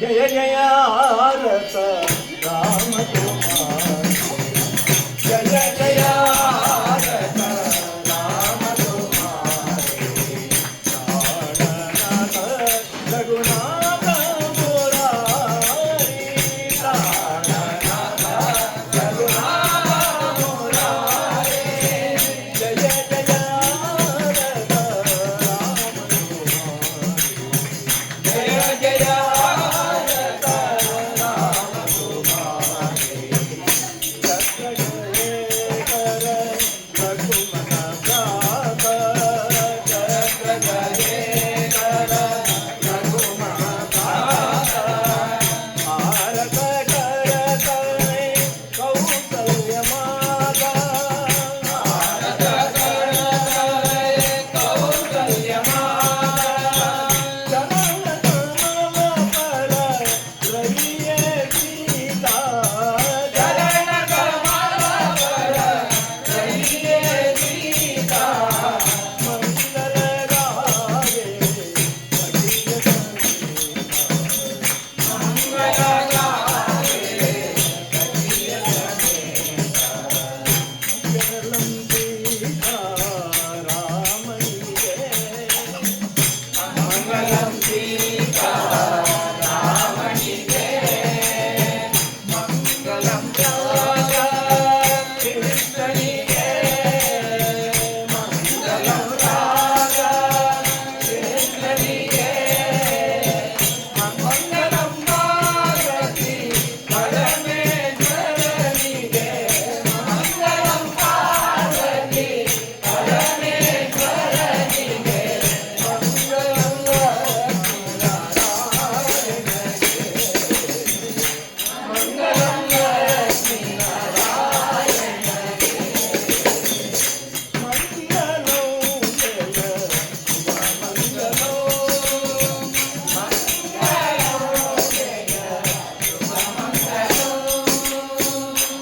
జయ జయ రత Rama Kumar జయ జయ రఘున